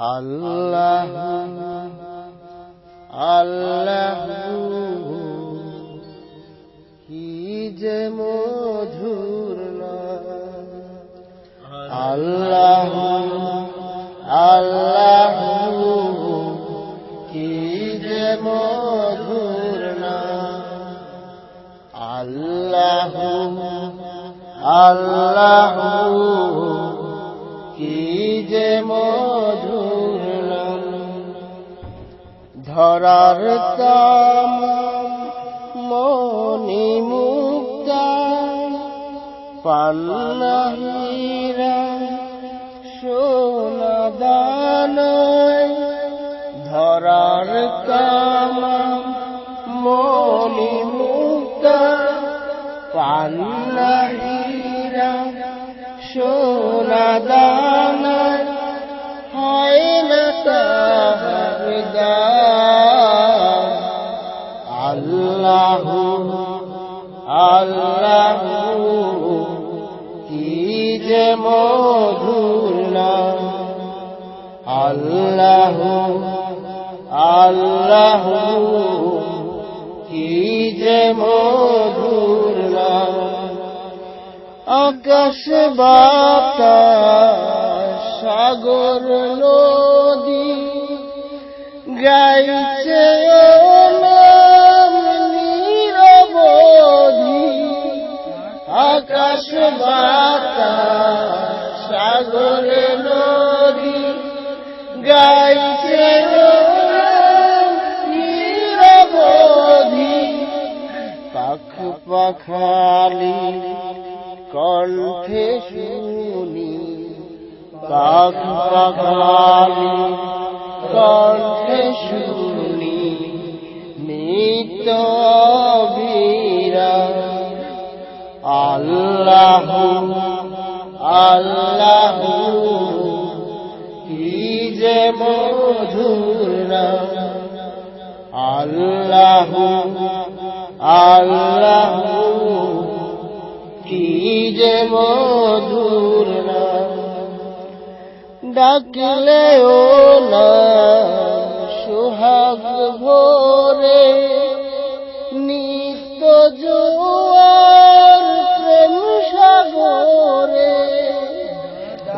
আল্লাহ আল্লাহ কি যে মধুর। আল্লাহ আল্লাহ কি যে মধুর। আল্লাহ আল্লাহ কি যে মধুর ধরার তাম মনি মুক্তা পান্নাহীরা সোনা দানয় ধরার কাম মনি মুক্তা পান্নাহীরা সোনা আল্লাহ কি যে মধুর আল্লাহ আল্লাহ কি যে মধুর আকাশ বাতাস সাগর নদী গাইছে আকাশ বাতাস সাগর নদী, গাইছে নিরবধি। পাখ পাখালি কণ্ঠে শুনি, পাখ পাখালি কণ্ঠে শুনি নিত যে মধুর আল্লাহ আল্লাহ, কি যে মধুর ডাকলে ও না, সুহাগ ভোরে নিত্য জোয়ার প্রেম সাগরে।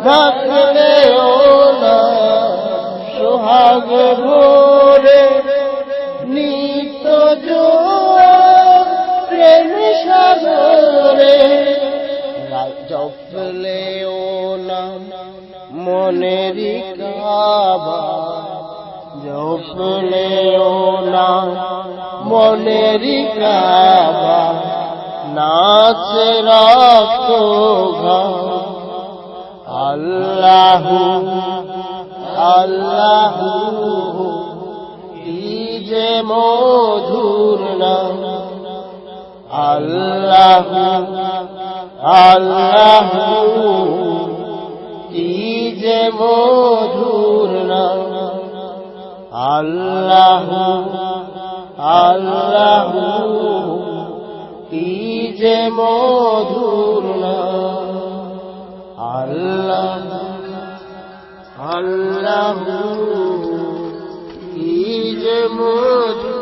ডাকলে ও সুহাগ ভোরে জোয়ার প্রেম সাগরে। জপলে ও নাম মনেরই কাবা জপলে ও নাম মনেরই কাবা নাচে রক্ত আল্লাহ আল্লাহ যে মধুর নাম। আল্লাহ আল্লাহ যে মধুর নাম। আল্লাহ আল্লাহ যে মধুর নাম। আল্লাহ আল্লাহ কি যে মধুর